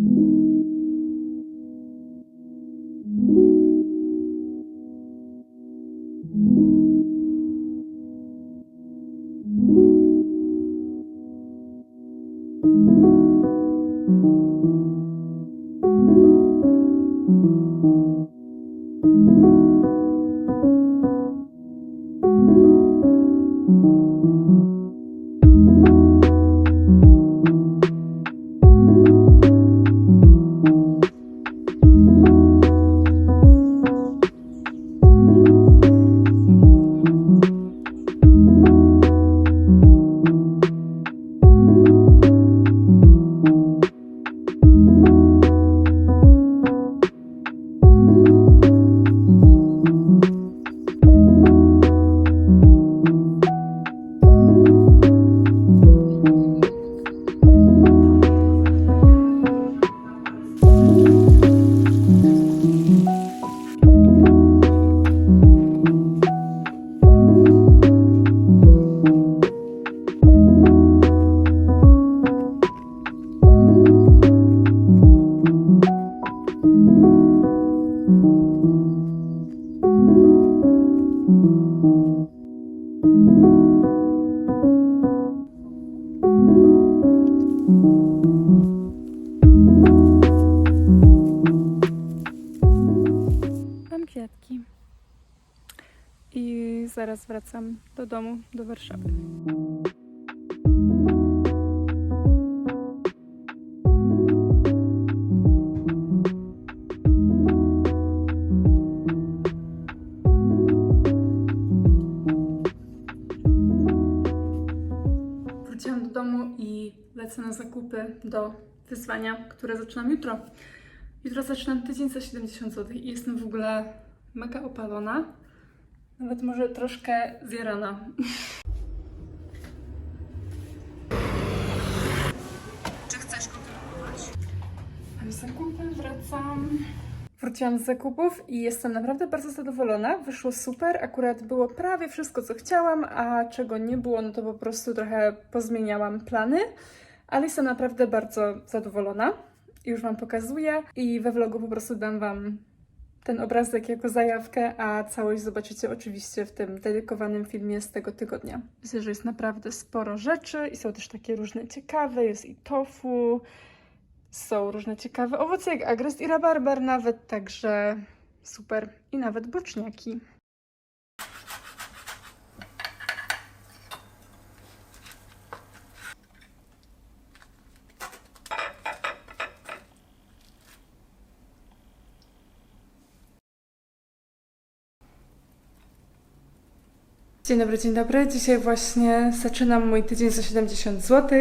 Mam zaraz wracam do domu, do Warszawy. Wróciłam do domu i lecę na zakupy do wyzwania, które zaczynam jutro. Jutro zaczynam tydzień za 70 zł i jestem w ogóle mega opalona. Nawet może troszkę zjarana. Czy chcesz kontynuować? Mam zakupy, wracam. Wróciłam z zakupów i jestem naprawdę bardzo zadowolona. Wyszło super, akurat było prawie wszystko, co chciałam, a czego nie było, no to po prostu trochę pozmieniałam plany, ale jestem naprawdę bardzo zadowolona. Już Wam pokazuję i we vlogu po prostu dam Wam ten obrazek jako zajawkę, a całość zobaczycie oczywiście w tym dedykowanym filmie z tego tygodnia. Myślę, że jest naprawdę sporo rzeczy i są też takie różne ciekawe, jest i tofu, są różne ciekawe owoce jak agrest i rabarbar nawet, także super. I nawet boczniaki. Dzień dobry, dzień dobry. Dzisiaj właśnie zaczynam mój tydzień za 70 zł,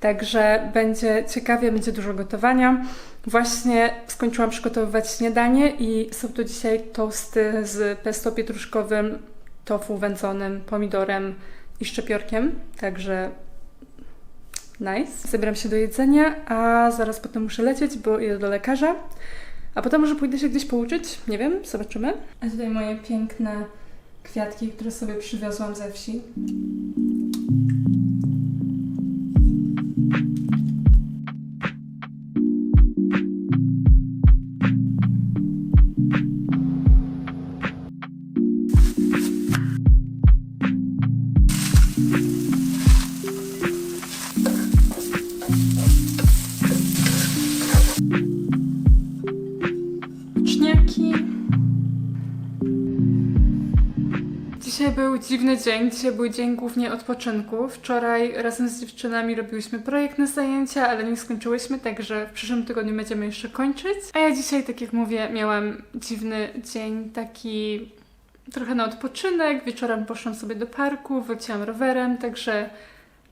także będzie ciekawie, będzie dużo gotowania. Właśnie skończyłam przygotowywać śniadanie i są to dzisiaj tosty z pesto pietruszkowym, tofu wędzonym, pomidorem i szczypiorkiem, także nice. Zabieram się do jedzenia, a zaraz potem muszę lecieć, bo idę do lekarza. A potem może pójdę się gdzieś pouczyć, nie wiem, zobaczymy. A tutaj moje piękne kwiatki, które sobie przywiozłam ze wsi. Dzisiaj był dziwny dzień. Dzisiaj był dzień głównie odpoczynku. Wczoraj razem z dziewczynami robiłyśmy projektne zajęcia, ale nie skończyłyśmy, także w przyszłym tygodniu będziemy jeszcze kończyć. A ja dzisiaj, tak jak mówię, miałam dziwny dzień, taki trochę na odpoczynek. Wieczorem poszłam sobie do parku, wróciłam rowerem, także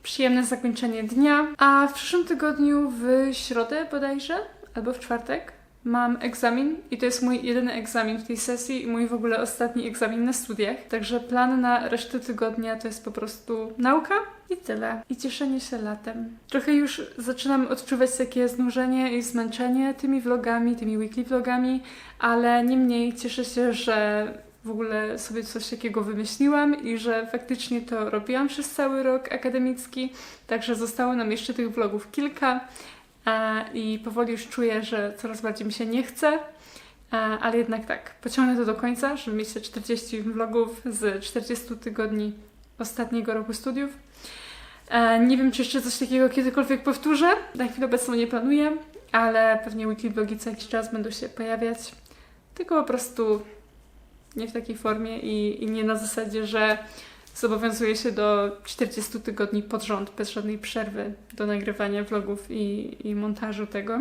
przyjemne zakończenie dnia. A w przyszłym tygodniu w środę bodajże, albo w czwartek, Mam egzamin i to jest mój jedyny egzamin w tej sesji i mój w ogóle ostatni egzamin na studiach. Także plan na resztę tygodnia to jest po prostu nauka i tyle. I cieszenie się latem. Trochę już zaczynam odczuwać takie znużenie i zmęczenie tymi vlogami, tymi weekly vlogami, ale niemniej cieszę się, że w ogóle sobie coś takiego wymyśliłam i że faktycznie to robiłam przez cały rok akademicki. Także zostało nam jeszcze tych vlogów kilka. I powoli już czuję, że coraz bardziej mi się nie chce, ale jednak tak, pociągnę to do końca, żeby mieć te 40 vlogów z 40 tygodni ostatniego roku studiów. Nie wiem, czy jeszcze coś takiego kiedykolwiek powtórzę. Na chwilę obecną nie planuję, ale pewnie weekly vlogi co jakiś czas będą się pojawiać. Tylko po prostu nie w takiej formie i, i nie na zasadzie, że zobowiązuję się do 40 tygodni pod rząd, bez żadnej przerwy do nagrywania vlogów i, i montażu tego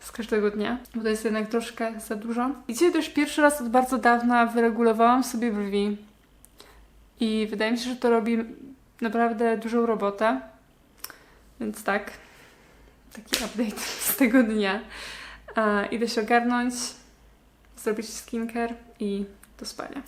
z każdego dnia, bo to jest jednak troszkę za dużo. I dzisiaj też pierwszy raz od bardzo dawna wyregulowałam sobie brwi i wydaje mi się, że to robi naprawdę dużą robotę. Więc tak, taki update z tego dnia. E, idę się ogarnąć, zrobić skincare i do spania.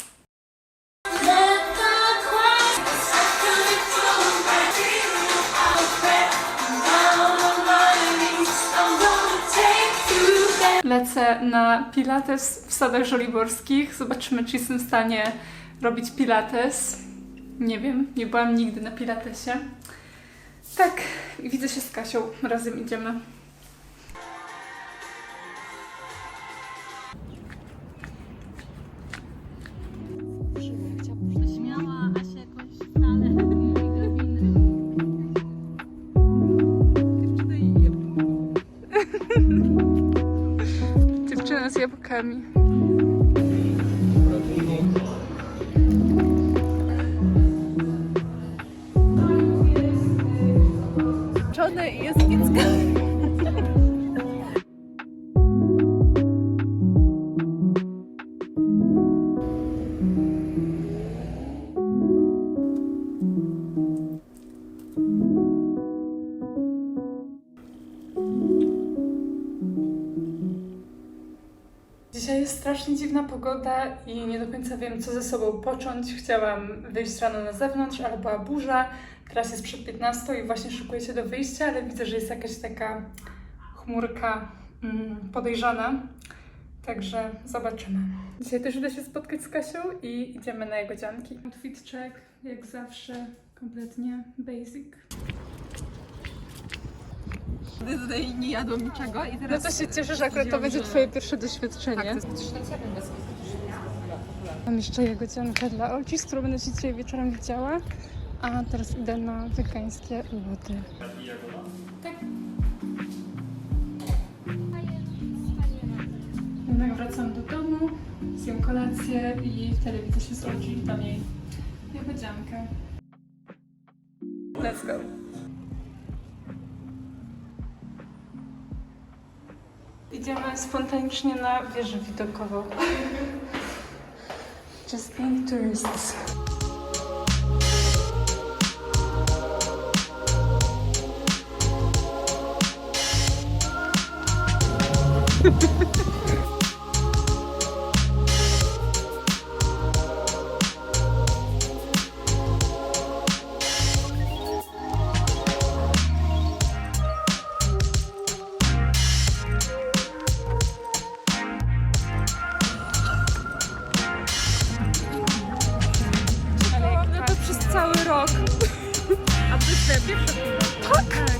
Lecę na pilates w sadach żoliborskich. Zobaczymy, czy jestem w stanie robić pilates. Nie wiem, nie byłam nigdy na pilatesie. Tak, widzę się z Kasią. Razem idziemy. Strasznie dziwna pogoda i nie do końca wiem, co ze sobą począć. Chciałam wyjść rano na zewnątrz, ale była burza. Teraz jest przed 15 i właśnie szykuję się do wyjścia, ale widzę, że jest jakaś taka chmurka mm, podejrzana. Także zobaczymy. Dzisiaj też uda się spotkać z Kasią i idziemy na jagodzianki. Outfit check, jak zawsze, kompletnie basic. Tutaj nie jadło niczego i No teraz... to się cieszę, że akurat to będzie Twoje pierwsze doświadczenie. Mam jeszcze jagodziankę dla Olci, z którą będę się dzisiaj wieczorem widziała. A teraz idę na wegańskie lody. Tak. Jednak wracam do domu, zjem kolację i wtedy widzę się z Olci i dam jej jagodziankę. Let's go. Idziemy spontanicznie na wieżę widokową. Just being tourists. A to jest twoja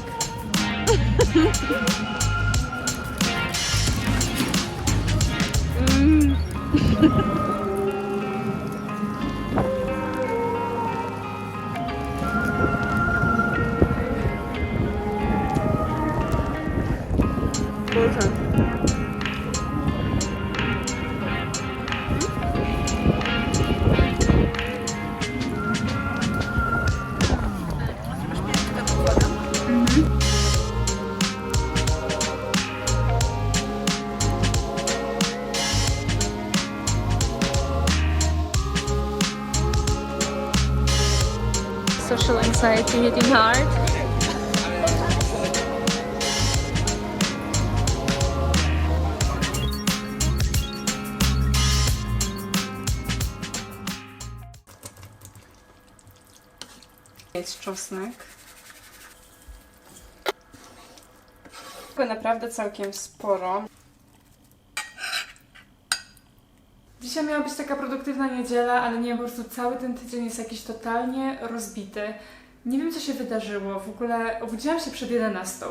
anxiety hitting hard. Jest czosnek. Naprawdę całkiem sporo. Dzisiaj miała być taka produktywna niedziela, ale nie, po prostu cały ten tydzień jest jakiś totalnie rozbity. Nie wiem, co się wydarzyło. W ogóle obudziłam się przed 11.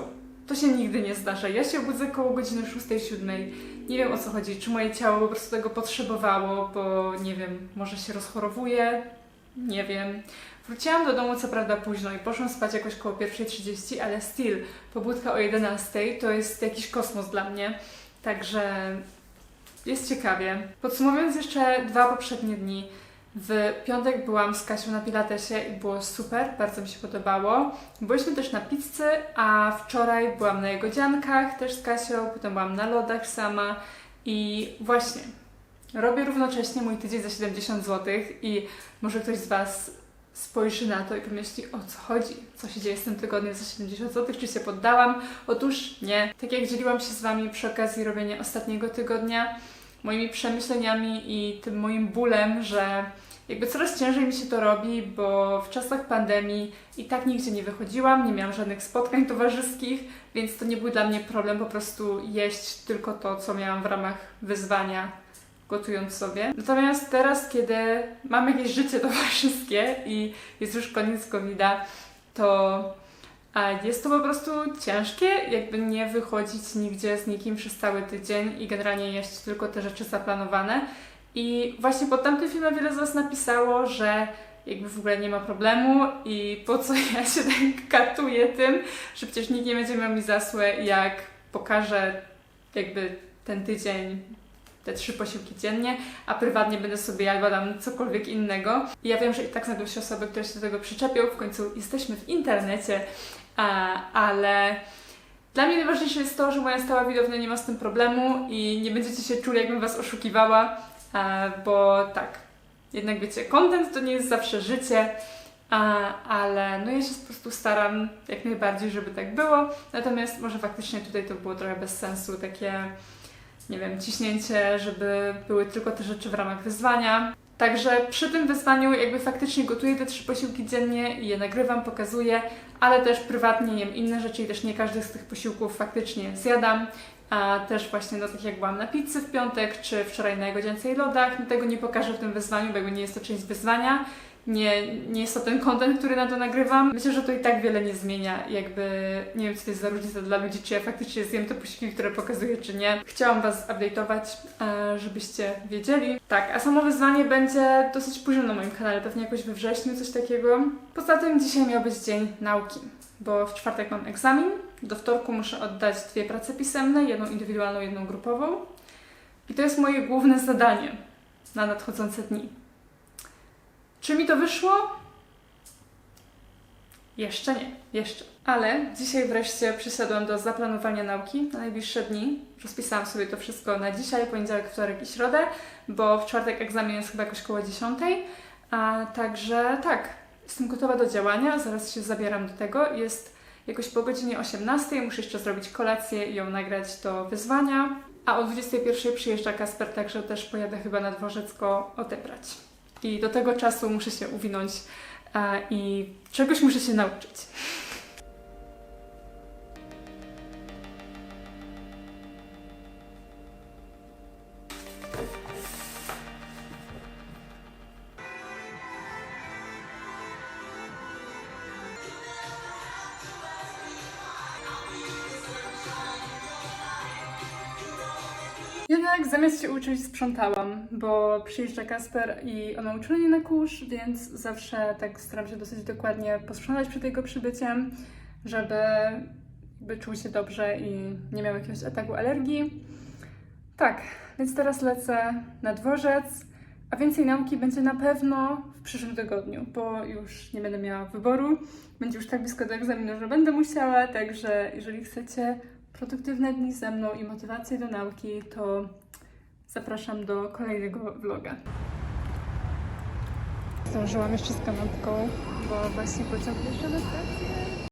to się nigdy nie zdarza. Ja się obudzę koło godziny 6-7. Nie wiem o co chodzi, czy moje ciało po prostu tego potrzebowało, bo nie wiem, może się rozchorowuje, nie wiem. Wróciłam do domu co prawda późno i poszłam spać jakoś koło 1.30, ale still, pobudka o 11 to jest jakiś kosmos dla mnie. Także jest ciekawie. Podsumowując jeszcze dwa poprzednie dni. W piątek byłam z Kasią na Pilatesie i było super, bardzo mi się podobało. Byliśmy też na pizzy, a wczoraj byłam na Jagodziankach też z Kasią, potem byłam na lodach sama i właśnie robię równocześnie mój tydzień za 70 zł i może ktoś z Was spojrzy na to i pomyśli, o co chodzi, co się dzieje z tym tygodniem za 70 zł, czy się poddałam? Otóż nie. Tak jak dzieliłam się z Wami przy okazji robienia ostatniego tygodnia, moimi przemyśleniami i tym moim bólem, że jakby coraz ciężej mi się to robi, bo w czasach pandemii i tak nigdzie nie wychodziłam, nie miałam żadnych spotkań towarzyskich, więc to nie był dla mnie problem po prostu jeść tylko to, co miałam w ramach wyzwania gotując sobie. Natomiast teraz, kiedy mam jakieś życie towarzyskie i jest już koniec covid to jest to po prostu ciężkie, jakby nie wychodzić nigdzie z nikim przez cały tydzień i generalnie jeść tylko te rzeczy zaplanowane. I właśnie pod tamtym filmem wiele z Was napisało, że jakby w ogóle nie ma problemu i po co ja się tak katuję tym, że przecież nikt nie będzie miał mi za złe, jak pokażę jakby ten tydzień te trzy posiłki dziennie, a prywatnie będę sobie jadła tam cokolwiek innego. I ja wiem, że i tak znajdą się osoby, które się do tego przyczepią. W końcu jesteśmy w internecie, a, ale dla mnie najważniejsze jest to, że moja stała widownia nie ma z tym problemu i nie będziecie się czuli, jakbym Was oszukiwała, a, bo tak, jednak wiecie, content to nie jest zawsze życie, a, ale no ja się po prostu staram jak najbardziej, żeby tak było. Natomiast może faktycznie tutaj to było trochę bez sensu, takie nie wiem, ciśnięcie, żeby były tylko te rzeczy w ramach wyzwania. Także przy tym wyzwaniu jakby faktycznie gotuję te trzy posiłki dziennie i je nagrywam, pokazuję, ale też prywatnie jem inne rzeczy i też nie każdy z tych posiłków faktycznie zjadam. A też właśnie, no tak jak byłam na pizzy w piątek, czy wczoraj na Jagodziance i lodach, no tego nie pokażę w tym wyzwaniu, bo nie jest to część wyzwania. Nie, nie jest to ten content, który na to nagrywam. Myślę, że to i tak wiele nie zmienia. Jakby nie wiem, co to jest za różnica dla ludzi, czy ja faktycznie zjem te posiłki, które pokazuję, czy nie. Chciałam Was update'ować, e, żebyście wiedzieli. Tak, a samo wyzwanie będzie dosyć późno na moim kanale, pewnie jakoś we wrześniu, coś takiego. Poza tym dzisiaj miał być dzień nauki, bo w czwartek mam egzamin. Do wtorku muszę oddać dwie prace pisemne, jedną indywidualną, jedną grupową. I to jest moje główne zadanie na nadchodzące dni. Czy mi to wyszło? Jeszcze nie, jeszcze. Ale dzisiaj wreszcie przyszedłem do zaplanowania nauki na najbliższe dni. Rozpisałam sobie to wszystko na dzisiaj, poniedziałek, wtorek i środę, bo w czwartek egzamin jest chyba jakoś koło 10. A także tak, jestem gotowa do działania, zaraz się zabieram do tego. Jest jakoś po godzinie 18, muszę jeszcze zrobić kolację i ją nagrać do wyzwania. A o 21 przyjeżdża Kasper, także też pojadę chyba na dworzec go odebrać. I do tego czasu muszę się uwinąć a, i czegoś muszę się nauczyć. Jednak zamiast się uczyć, sprzątałam, bo przyjeżdża Kasper i on ma uczulenie na kurz, więc zawsze tak staram się dosyć dokładnie posprzątać przed jego przybyciem, żeby jakby czuł się dobrze i nie miał jakiegoś ataku alergii. Tak, więc teraz lecę na dworzec, a więcej nauki będzie na pewno w przyszłym tygodniu, bo już nie będę miała wyboru. Będzie już tak blisko do egzaminu, że będę musiała, także jeżeli chcecie produktywne dni ze mną i motywację do nauki, to zapraszam do kolejnego vloga. Zdążyłam jeszcze z kanapką, bo właśnie pociąg jeszcze na stację.